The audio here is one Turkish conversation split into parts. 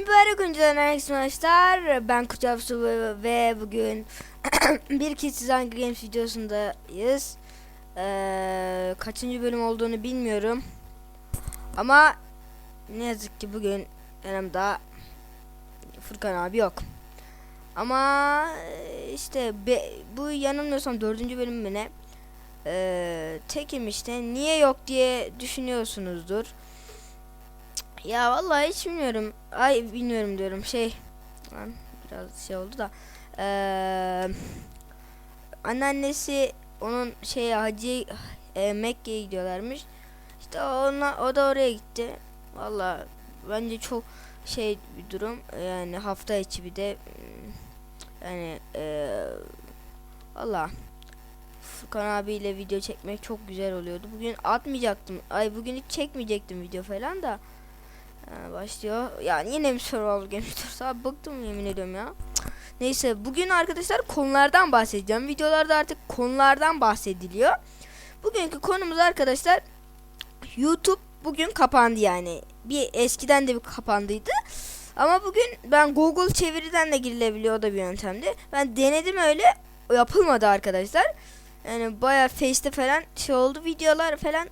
Mübarek önceden arkadaşlar ben Kucak Su ve- bugün bir kişisiz Hunger Games videosundayız. Ee, kaçıncı bölüm olduğunu bilmiyorum. Ama ne yazık ki bugün yanımda Furkan abi yok. Ama e, işte be- bu yanılmıyorsam dördüncü bölüm mü ne? Ee, tekim işte niye yok diye düşünüyorsunuzdur. Ya vallahi hiç bilmiyorum. Ay bilmiyorum diyorum. Şey lan biraz şey oldu da. Eee anneannesi onun şey hacı e, Mekke'ye gidiyorlarmış. İşte ona o da oraya gitti. Vallahi bence çok şey bir durum. Yani hafta içi bir de mm, yani eee valla Furkan abiyle video çekmek çok güzel oluyordu. Bugün atmayacaktım. Ay bugün hiç çekmeyecektim video falan da. Ha, başlıyor. Yani yine mi survival game videosu? Abi bıktım yemin ediyorum ya. Neyse bugün arkadaşlar konulardan bahsedeceğim. Videolarda artık konulardan bahsediliyor. Bugünkü konumuz arkadaşlar YouTube bugün kapandı yani. Bir eskiden de bir kapandıydı. Ama bugün ben Google çeviriden de girilebiliyor o da bir yöntemdi. Ben denedim öyle yapılmadı arkadaşlar. Yani baya Face'te falan şey oldu videolar falan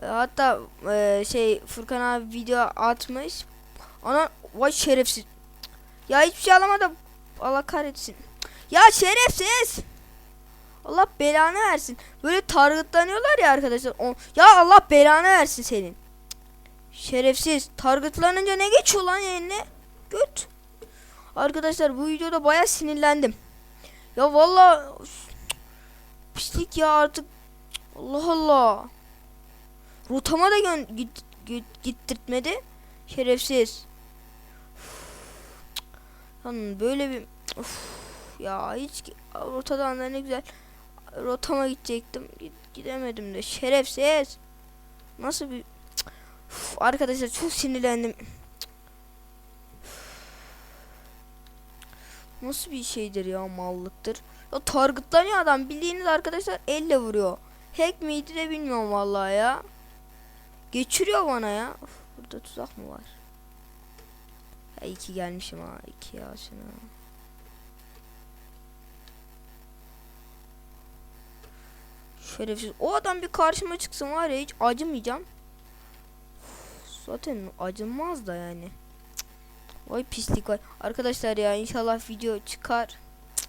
Hatta e, şey Furkan abi video atmış. Ana vay şerefsiz. Ya hiçbir şey alamadım. Allah kahretsin. Ya şerefsiz. Allah belanı versin. Böyle targetlanıyorlar ya arkadaşlar. O, ya Allah belanı versin senin. Şerefsiz. Targetlanınca ne geçiyor lan eline? Göt. Arkadaşlar bu videoda baya sinirlendim. Ya vallahi pislik ya artık. Allah Allah. Rotama da gön git, git, gittirtmedi. Şerefsiz. Lan böyle bir Uf, ya hiç rotadan da ne güzel rotama gidecektim. Gid- gidemedim de şerefsiz. Nasıl bir Uf, arkadaşlar çok sinirlendim. Nasıl bir şeydir ya mallıktır. Ya targetlanıyor adam bildiğiniz arkadaşlar elle vuruyor. Hack miydi de bilmiyorum vallahi ya. Geçiriyor bana ya. Of, burada tuzak mı var? Ya iki gelmişim ha. iki ya şuna. Şerefsiz. O adam bir karşıma çıksın var ya hiç acımayacağım. Uf, Zaten acınmaz da yani. Cık. Vay pislik var. Arkadaşlar ya inşallah video çıkar. Cık.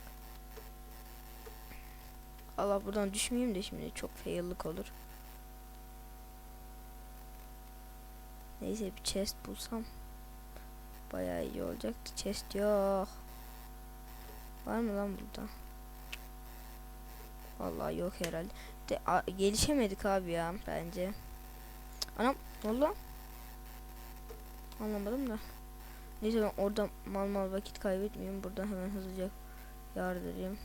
Allah buradan düşmeyeyim de şimdi çok faillik olur. Neyse bir chest bulsam bayağı iyi olacaktı. Chest yok. Var mı lan burada? Vallahi yok herhalde. De, a- gelişemedik abi ya bence. Anam lan? Anlamadım da. Neyse ben orada mal mal vakit kaybetmeyeyim. Buradan hemen hızlıca yardırayım.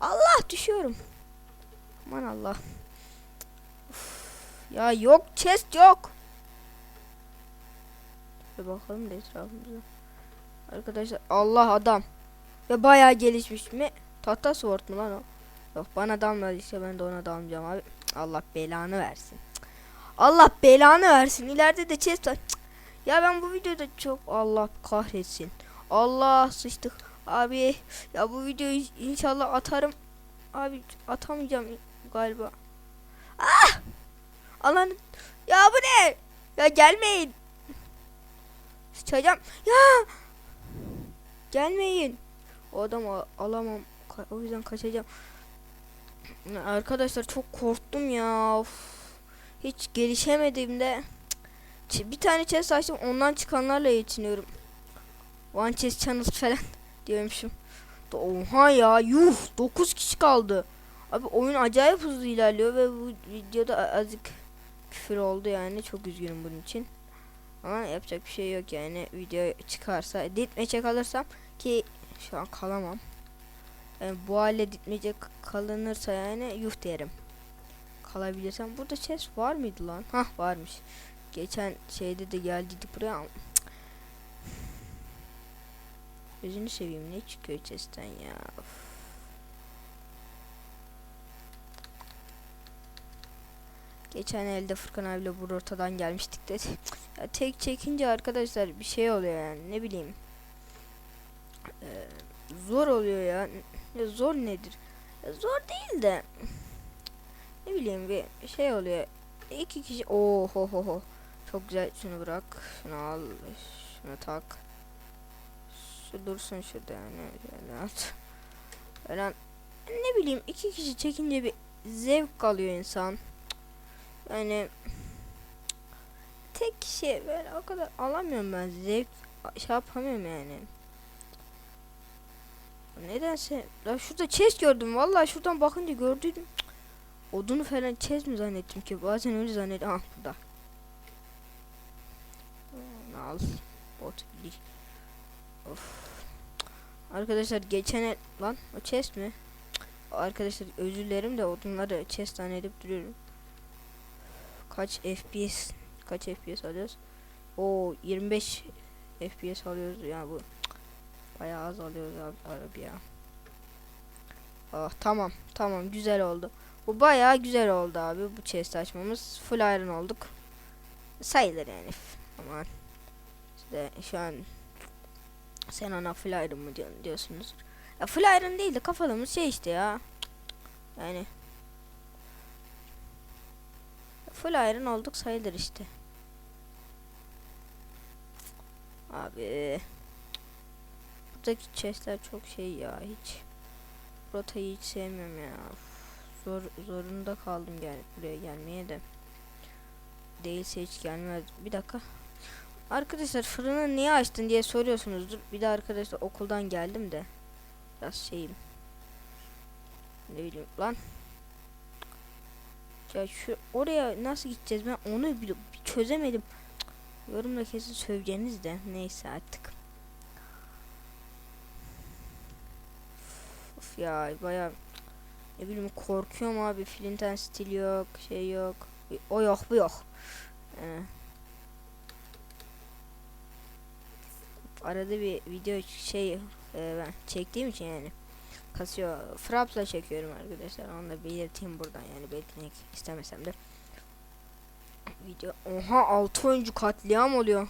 Allah düşüyorum. Aman Allah. Uf, ya yok chest yok. Bir bakalım da etrafımıza. Arkadaşlar Allah adam. Ve bayağı gelişmiş mi? Tahta sword mu lan o? Yok bana dalmadıysa ben de ona dalmayacağım abi. Allah belanı versin. Allah belanı versin. İleride de chest. Ya ben bu videoda çok Allah kahretsin. Allah sıçtık. Abi ya bu videoyu inşallah atarım. Abi atamayacağım galiba. Ah! Alan ya bu ne? Ya gelmeyin. Sıçacağım. Ya! Gelmeyin. O adamı alamam. O yüzden kaçacağım. Arkadaşlar çok korktum ya. Of. Hiç gelişemedim de. Bir tane chest açtım. Ondan çıkanlarla yetiniyorum. One chest channels falan diyormuşum. Oha ya. Yuh. 9 kişi kaldı. Abi oyun acayip hızlı ilerliyor ve bu videoda azıcık küfür oldu yani. Çok üzgünüm bunun için. Ama yapacak bir şey yok yani. Video çıkarsa ditmece kalırsam ki şu an kalamam. Yani bu hale ditmece k- kalınırsa yani yuh derim. Kalabilirsem. Burada chest var mıydı lan? Hah varmış. Geçen şeyde de geldiydik buraya. Gözünü seveyim ne çıkıyor chest'ten ya. Of. Geçen elde Furkan abiyle bu ortadan gelmiştik de. Ya tek çekince arkadaşlar bir şey oluyor yani ne bileyim. Ee, zor oluyor ya. ya. Zor nedir? Ya zor değil de ne bileyim bir şey oluyor. İki kişi oh ho ho. Çok güzel şunu bırak. Şunu al. Şunu tak. Şu dursun şurada yani. Şöyle at. Falan ne bileyim iki kişi çekince bir zevk alıyor insan. Yani tek kişi böyle o kadar alamıyorum ben zevk şey yapamıyorum yani. Nedense ya şurada chest gördüm vallahi şuradan bakınca gördüm. Odunu falan chest mi zannettim ki bazen öyle zannettim. Ah burada. Onu al. Bot. Of. Arkadaşlar geçen lan o chest mi? Arkadaşlar özür dilerim de odunları chest zannedip duruyorum. Kaç FPS kaç FPS alıyoruz? O 25 FPS alıyoruz ya bu. Bayağı az alıyoruz abi, abi ya. Ah tamam tamam güzel oldu. Bu bayağı güzel oldu abi bu chest açmamız. Full iron olduk. Sayılır yani. Aman. İşte şu an sen ona full iron diyorsun, diyorsunuz. Ya full iron değil de kafalımız şey işte ya. Yani full iron olduk sayılır işte. Abi buradaki chestler çok şey ya hiç rotayı hiç sevmiyorum ya. Zor zorunda kaldım gel buraya gelmeye de. Değilse hiç gelmez. Bir dakika. Arkadaşlar fırını niye açtın diye soruyorsunuzdur. Bir de arkadaşlar okuldan geldim de. Biraz şeyim. Ne bileyim lan. Ya şu oraya nasıl gideceğiz ben onu çözemedim. Cık, Yorumda kesin söveceğiniz de neyse artık. Of ya baya ne bileyim korkuyorum abi Flinten stil yok şey yok o yok bu yok. Ee, arada bir video şey e, ben çektiğim için yani kasıyor. Fraps'la çekiyorum arkadaşlar. Onu da belirteyim buradan yani belirtmek istemesem de. Video oha 6 oyuncu katliam oluyor.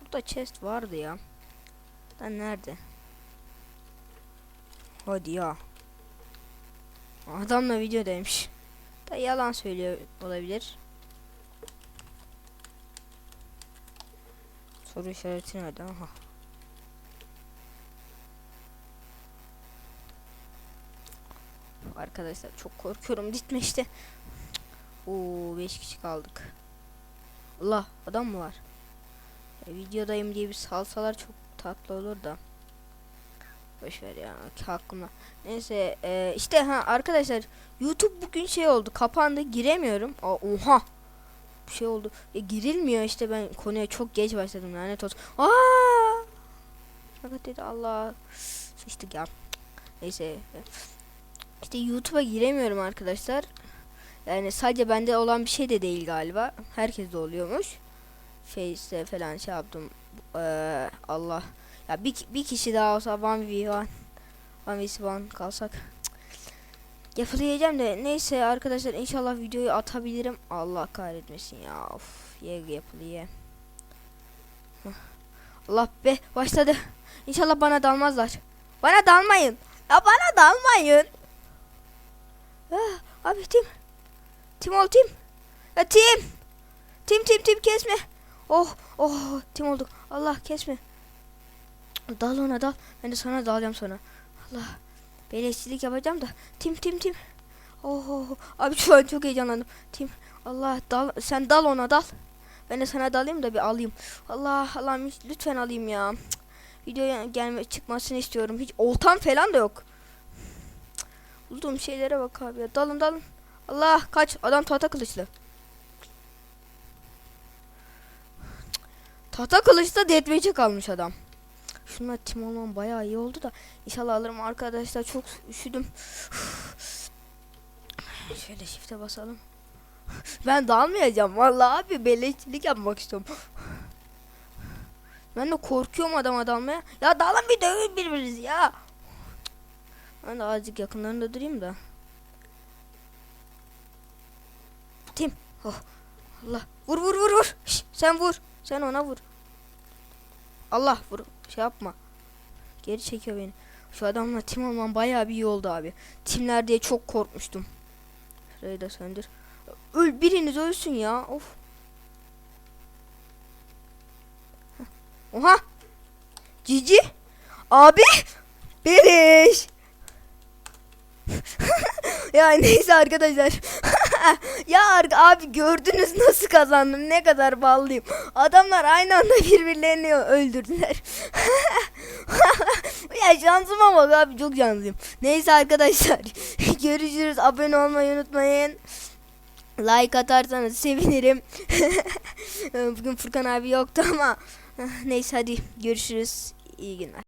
Burada chest vardı ya. Da nerede? Hadi ya. Adamla video demiş. Da yalan söylüyor olabilir. Soru işareti nerede? Aha. Arkadaşlar çok korkuyorum gitme işte. Oo 5 kişi kaldık. Allah adam mı var? E, videodayım diye bir salsalar çok tatlı olur da. Boşver ya hakkımda. Neyse e, işte ha arkadaşlar YouTube bugün şey oldu kapandı giremiyorum. Aa, oha bir şey oldu. E, girilmiyor işte ben konuya çok geç başladım lanet olsun. Aa! Fakat dedi Allah. Sıçtık ya. Neyse. İşte YouTube'a giremiyorum arkadaşlar. Yani sadece bende olan bir şey de değil galiba. Herkes de oluyormuş. Face'te falan şey yaptım. Ee, Allah. Ya bir, bir kişi daha olsa 1v1 1v1 kalsak. Yapılayacağım de neyse arkadaşlar inşallah videoyu atabilirim. Allah kahretmesin ya. Of ye yapılı ye. Allah be başladı. İnşallah bana dalmazlar. Bana dalmayın. Ya bana dalmayın. Ah, abi tim. Tim ol tim. Ya tim. Tim tim tim kesme. Oh oh tim olduk. Allah kesme. Dal ona dal. Ben de sana dalacağım sonra. Allah. Beleşçilik yapacağım da. Tim tim tim. Oh, oh, oh. Abi şu an çok heyecanlandım. Tim. Allah dal. Sen dal ona dal. Ben de sana dalayım da bir alayım. Allah Allah'ım lütfen alayım ya. Cık. Videoya gelme çıkmasını istiyorum. Hiç oltam falan da yok. Bulduğum şeylere bak abi ya. Dalın dalın. Allah kaç. Adam tahta kılıçlı. Tahta kılıçta deathmatch'e kalmış adam. Şunlar tim olmam bayağı iyi oldu da inşallah alırım arkadaşlar çok üşüdüm. Şöyle shift'e basalım. Ben dalmayacağım vallahi abi beleşçilik yapmak istiyorum. Ben de korkuyorum adama dalmaya. Ya dalın bir dövün birbirinizi ya. Ben de azıcık yakınlarında durayım da. Tim. Oh. Allah. Vur vur vur vur. Şş, sen vur. Sen ona vur. Allah vur. Şey yapma. Geri çekiyor beni. Şu adamla tim olmam bayağı bir iyi oldu abi. Timler diye çok korkmuştum. Şurayı da söndür. Öl biriniz ölsün ya. Of. Oha. Cici. Abi. Beleş. ya neyse arkadaşlar. ya abi gördünüz nasıl kazandım ne kadar ballıyım. Adamlar aynı anda birbirlerini öldürdüler. ya şansıma bak abi çok şanslıyım. Neyse arkadaşlar görüşürüz abone olmayı unutmayın. Like atarsanız sevinirim. Bugün Furkan abi yoktu ama neyse hadi görüşürüz. İyi günler.